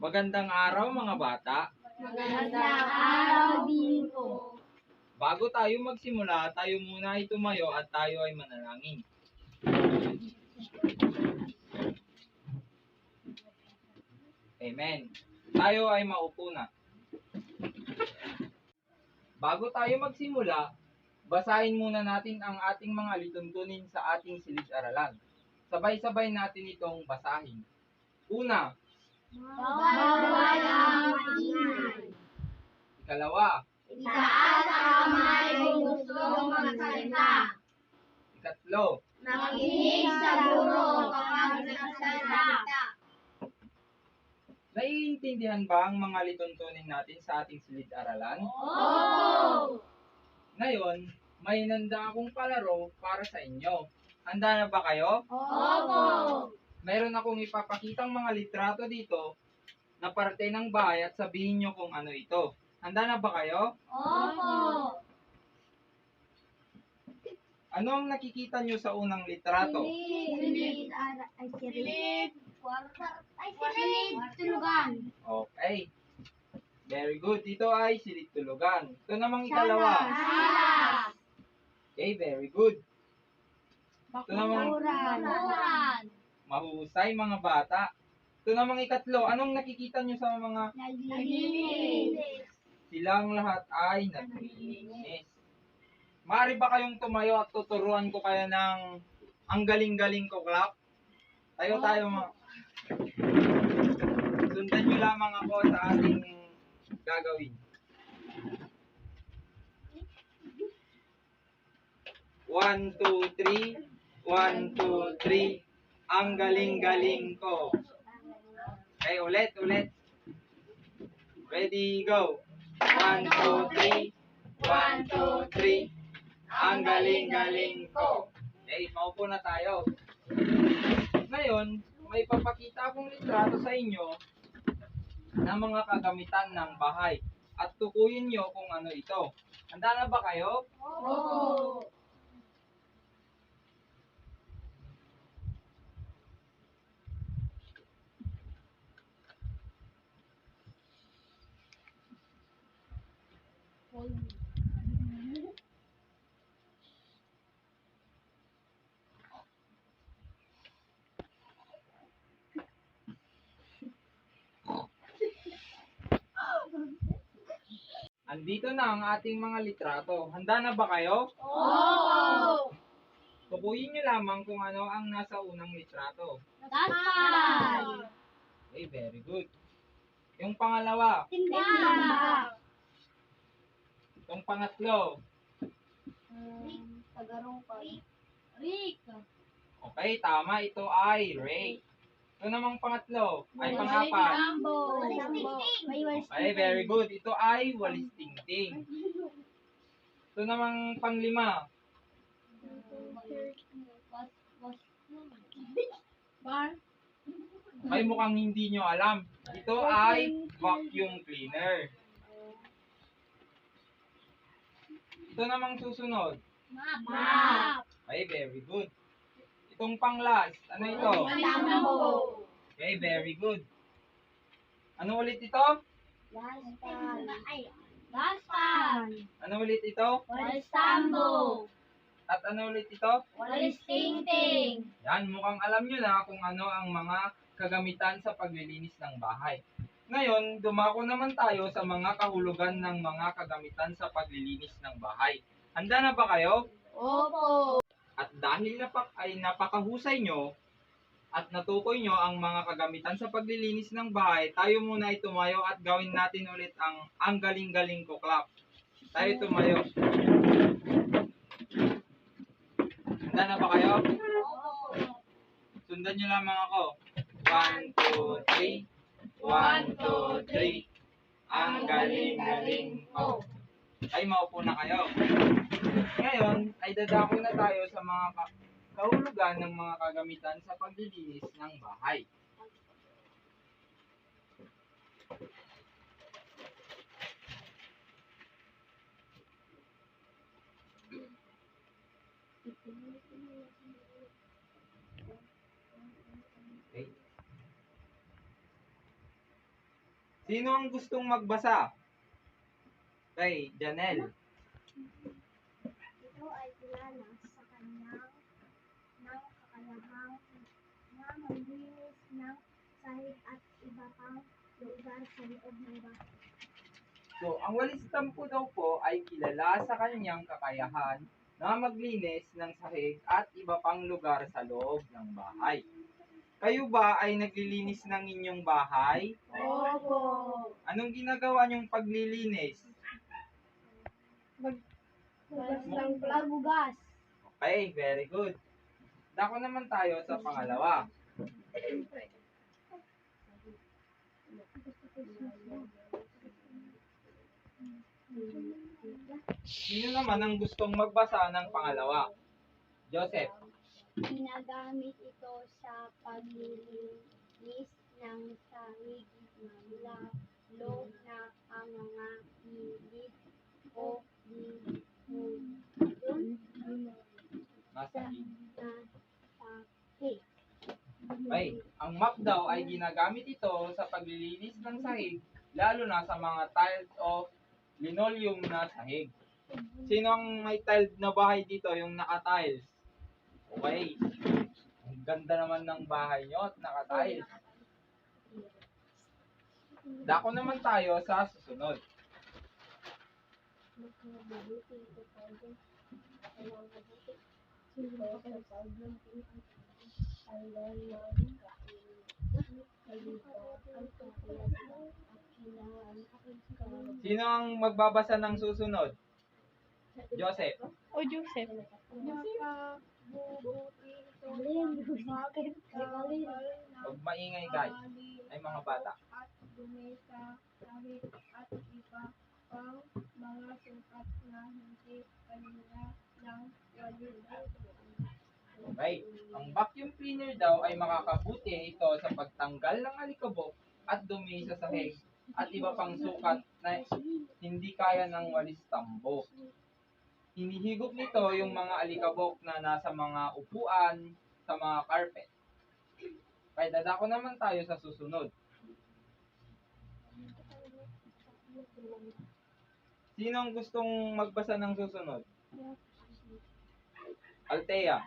Magandang araw mga bata. Magandang araw din po. Bago tayo magsimula, tayo muna ay tumayo at tayo ay manalangin. Amen. Tayo ay maupo na. Bago tayo magsimula, basahin muna natin ang ating mga lituntunin sa ating silid-aralan. Sabay-sabay natin itong basahin. Una, Bawal ang maingay. ikalawa, Itaas ang kamay kung gustong magsalita. ikatlo, Makinig sa guro kapag nagsasalita. Naiintindihan ba ang mga lituntunin natin sa ating silid-aralan? Opo! Ngayon, may nanda akong palaro para sa inyo. Handa na ba kayo? Opo! Mayroon akong ipapakitang mga litrato dito na parte ng bahay at sabihin nyo kung ano ito. Handa na ba kayo? Opo! Ano ang nakikita nyo sa unang litrato? Silid. Ay, silid. Ay, silid. Tulugan. Okay. Very good. Dito ay silid tulugan. Ito namang ikalawa. Salas. Okay, very good. Ito namang Bakuran. Mahusay mga bata. Ito namang ikatlo. Anong nakikita nyo sa mga Naglinis. silang lahat ay naglilinis? Maaari ba kayong tumayo at tuturuan ko kayo ng ang galing-galing ko clap? Tayo tayo mga. Sundan nyo lamang ako sa ating gagawin. One, two, three. One, two, three. Ang galing-galing ko. Okay, ulit, ulit. Ready, go. One, two, three. One, two, three. Ang galing-galing ko. Okay, maupo na tayo. Ngayon, may papakita akong litrato sa inyo ng mga kagamitan ng bahay. At tukuyin nyo kung ano ito. Handa na ba kayo? Opo! Andito na ang ating mga litrato. Handa na ba kayo? Opo! Tukuyin nyo lamang kung ano ang nasa unang litrato. Dasal! Okay, very good. Yung pangalawa, Timba! Yung pangatlo. Tagarong pa. Rick! Okay, tama. Ito ay rake. Ito namang pangatlo. Ay, pangapat. Okay, very good. Ito ay walis tingting. Ito namang panglima. Bar? Ay, mukhang hindi nyo alam. Ito ay vacuum cleaner. Ito namang susunod. Map! Okay, very good. Itong pang-last. Ano ito? Sambo! Okay, very good. Ano ulit ito? Ay! Dasal! Ano ulit ito? Walis sambo! At ano ulit ito? Walis tingting! Yan, mukhang alam nyo na kung ano ang mga kagamitan sa paglilinis ng bahay. Ngayon, dumako naman tayo sa mga kahulugan ng mga kagamitan sa paglilinis ng bahay. Handa na ba kayo? Opo! At dahil napak ay napakahusay nyo at natukoy nyo ang mga kagamitan sa paglilinis ng bahay, tayo muna ay tumayo at gawin natin ulit ang ang galing-galing ko clap. Tayo tumayo. Handa na ba kayo? Sundan nyo lamang ako. One, two, three. One, two, three. Ang galing-galing ko. Ay, maupo na kayo. Ngayon, ay dadako na tayo sa mga ka- kahulugan ng mga kagamitan sa paglilinis ng bahay. Sino ang gustong magbasa? Kay Janelle. Ito ay kilala sa kanyang ng kakayahang na maglinis ng sahig at iba pang lugar sa loob ng bahay. So, ang walis tampo daw po ay kilala sa kanyang kakayahan na maglinis ng sahig at iba pang lugar sa loob ng bahay. Kayo ba ay naglilinis ng inyong bahay? Opo. Anong ginagawa niyong paglilinis? Hugas ng paghugas. Okay, very good. Dako naman tayo sa pangalawa. Sino naman ang gustong magbasa ng pangalawa? Joseph. Ginagamit ito sa paglilinis ng sahig mula loob na ang mga gilid o Nasa na sahig. Okay, ang map daw ay ginagamit ito sa paglilinis ng sahig, lalo na sa mga tiled o linoleum na sahig. Sino ang may tiled na bahay dito, yung naka-tiles? Okay. Ang ganda naman ng bahay nyo at naka-tiles. Dako naman tayo sa susunod. Sino ang magbabasa ng susunod? Joseph. O Joseph. Huwag maingay guys. Ay mga bata. At dumi sa kahit at iba pang mga sukat na hindi kanina ng walid Okay. Ang vacuum cleaner daw ay makakabuti ito sa pagtanggal ng alikabok at dumi sa sahig at iba pang sukat na hindi kaya ng walis tambo. Hinihigop nito yung mga alikabok na nasa mga upuan, sa mga carpet. Kaya dadako naman tayo sa susunod. Sino ang gustong magbasa ng susunod? Altea,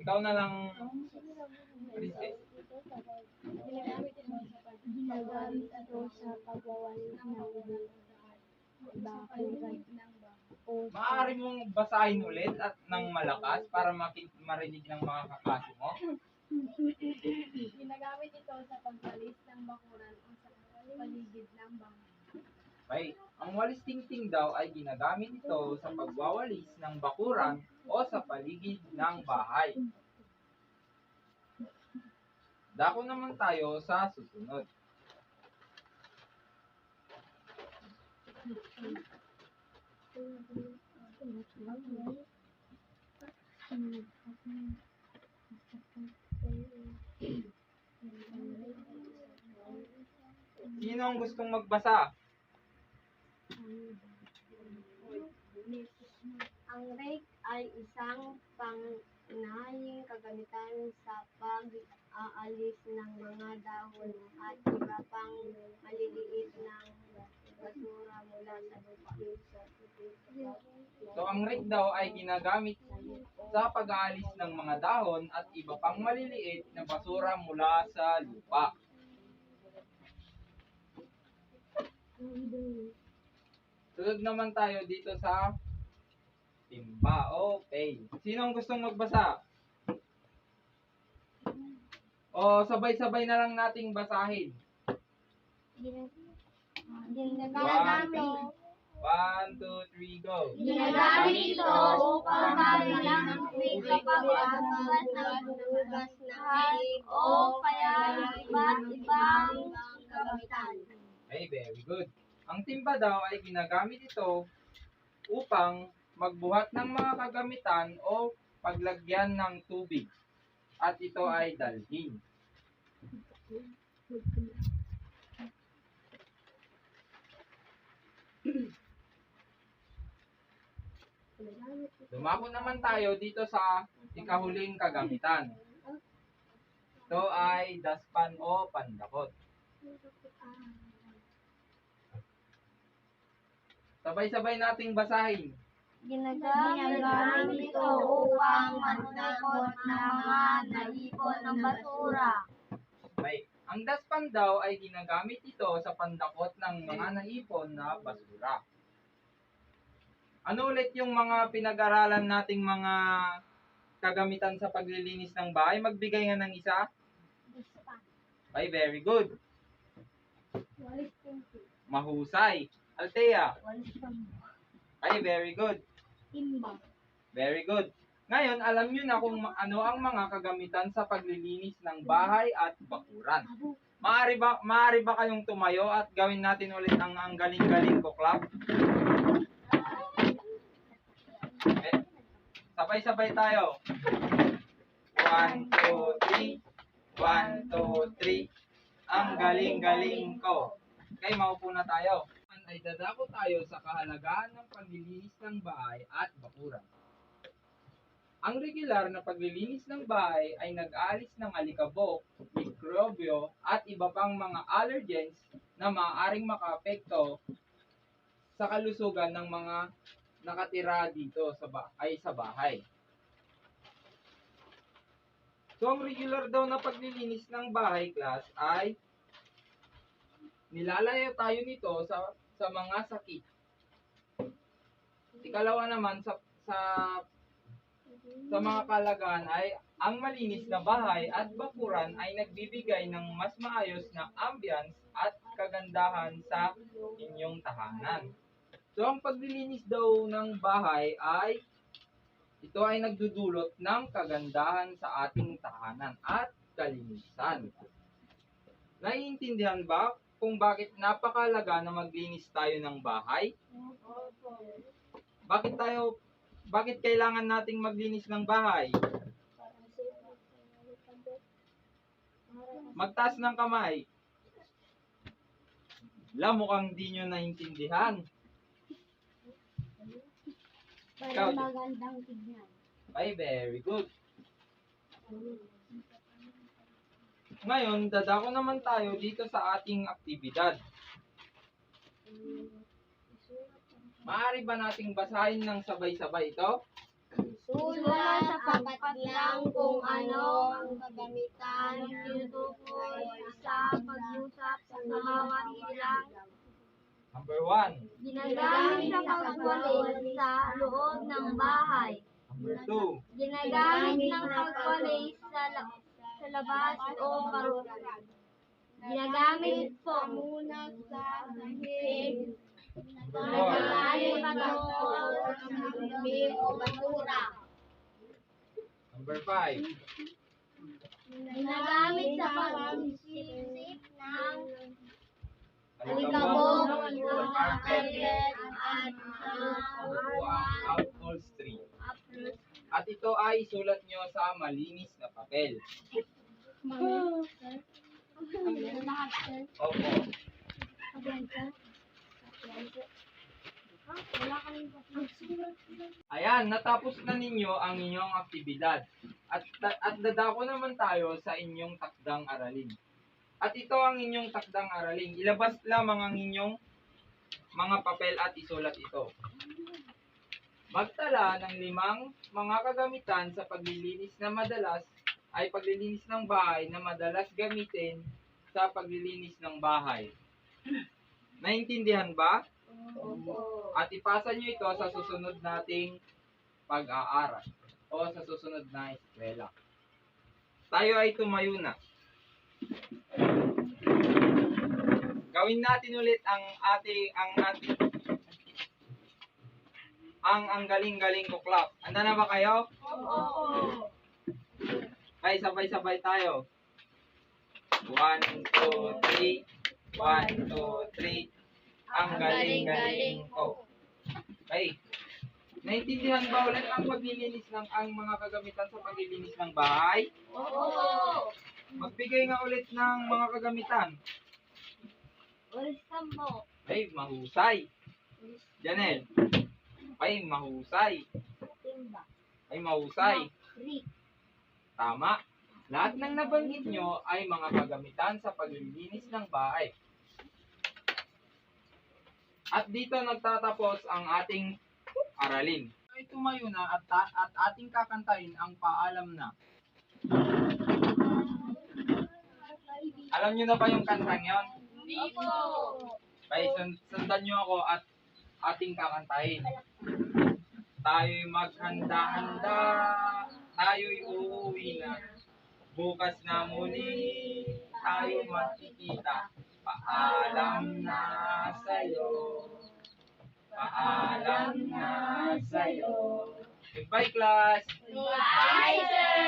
ikaw na lang, Princess. Ginagamit ito sa pagwawalis ng bakuran o Maaari mong basahin ulit at ng malakas para makit marinig ng mga kaklase mo. Ginagamit ito sa pagwalis ng bakuran o sa paligid ng bahay. Okay. Ang walis tingting daw ay ginagamit ito sa pagwawalis ng bakuran o sa paligid ng bahay. Dako naman tayo sa susunod. Sino ang gustong magbasa? Ang rake ay isang pangunahing kagamitan sa pag-aalis ng mga dahon at iba pang maliliit ng So ang rake daw ay ginagamit sa pag-aalis ng mga dahon at iba pang maliliit na basura mula sa lupa. Sunod naman tayo dito sa timba. Okay. Sino ang gustong magbasa? O sabay-sabay na lang nating basahin. Ginagamit One, two, three, go. Ginagamit ito upang mabilang ang tubig kapag abugas ng bugas ng halik o kaya iba't ibang kagamitan. Okay, very good. Ang timba daw ay ginagamit ito upang magbuhat ng mga kagamitan o paglagyan ng tubig. At ito ay dalhin. Dumako naman tayo dito sa ikahuling kagamitan. Ito ay daspan o pandakot. Sabay-sabay nating basahin. Ginagamit ito upang manakot ng mga naipon ng basura. Okay. Ang daspan daw ay ginagamit ito sa pandakot ng mga naipon na basura. Ano ulit yung mga pinag-aralan nating mga kagamitan sa paglilinis ng bahay? Magbigay nga ng isa. Ay, very good. Walis timba. Mahusay. Altea. Walis Ay, very good. timba. Very good. Ngayon, alam nyo na kung ano ang mga kagamitan sa paglilinis ng bahay at bakuran. Maari ba, maari ba kayong tumayo at gawin natin ulit ang ang galing-galing ko club? Sabay-sabay tayo. One, two, three. One, two, three. Ang galing-galing ko. Okay, maupo na tayo. Ay dadako tayo sa kahalagahan ng paglilinis ng bahay at bakuran. Ang regular na paglilinis ng bahay ay nag-aalis ng alikabok, mikrobyo, at iba pang mga allergens na maaaring makaapekto sa kalusugan ng mga nakatira dito sa ba- ay sa bahay. So, ang regular daw na paglilinis ng bahay, class, ay nilalayo tayo nito sa sa mga sakit. Ikalawa naman sa sa sa mga kalagahan ay ang malinis na bahay at bakuran ay nagbibigay ng mas maayos na ambience at kagandahan sa inyong tahanan. So ang paglilinis daw ng bahay ay ito ay nagdudulot ng kagandahan sa ating tahanan at kalinisan. Naiintindihan ba kung bakit napakalaga na maglinis tayo ng bahay? Bakit tayo bakit kailangan nating maglinis ng bahay? Magtaas ng kamay. La, mukhang di nyo naintindihan. Ikaw, Para magandang tignan. Ay, very good. Ngayon, dadako naman tayo dito sa ating aktibidad. Maaari ba nating basahin ng sabay-sabay ito? Sulat sa sapat lang kung ano ang kagamitan ng tinutukoy sa pag-usap sa bawat ilang Number one. ginagamit sa pagwalis sa loob ng bahay. Number two. Ginagamit ng pagwalis sa, la- sa labas o baruran. Ginagamit po muna sa sahig. Ginagamit patungkol sa dumi o basura. Number five. Ginagamit sa ng Alikabok, carpet, at upholstery. At ito ay sulat nyo sa malinis na papel. Opo. Ayan, natapos na ninyo ang inyong aktibidad. At, at dadako naman tayo sa inyong takdang aralin. At ito ang inyong takdang aralin. Ilabas lamang ang inyong mga papel at isulat ito. Magtala ng limang mga kagamitan sa paglilinis na madalas ay paglilinis ng bahay na madalas gamitin sa paglilinis ng bahay. Naintindihan ba? At ipasa nyo ito sa susunod nating pag-aaral o sa susunod na eskwela. Tayo ay tumayo na. Gawin natin ulit ang ating ang ating ang ang galing-galing ko clap. Handa na ba kayo? Ay, sabay-sabay tayo. One, two, three. One, two, three. Ang galing-galing ko. Okay. Naintindihan ba ulit ang paglilinis ng ang mga kagamitan sa paglilinis ng bahay? Magbigay nga ulit ng mga kagamitan. Ay, mahusay. Janel. Ay, mahusay. Ay, mahusay. Tama. Lahat ng nabanggit nyo ay mga kagamitan sa paglilinis ng bahay. At dito nagtatapos ang ating aralin. Ay tumayo na at, at ating kakantahin ang paalam na. Alam nyo na ba yung kantang yon? Hindi po. Kaya sun- sundan nyo ako at ating kakantahin. Tayo'y maghanda-handa, tayo'y uuwi na. Bukas na muli, tayo magkikita. Paalam na sa'yo. Paalam na sa'yo. Goodbye, class! Bye, sir.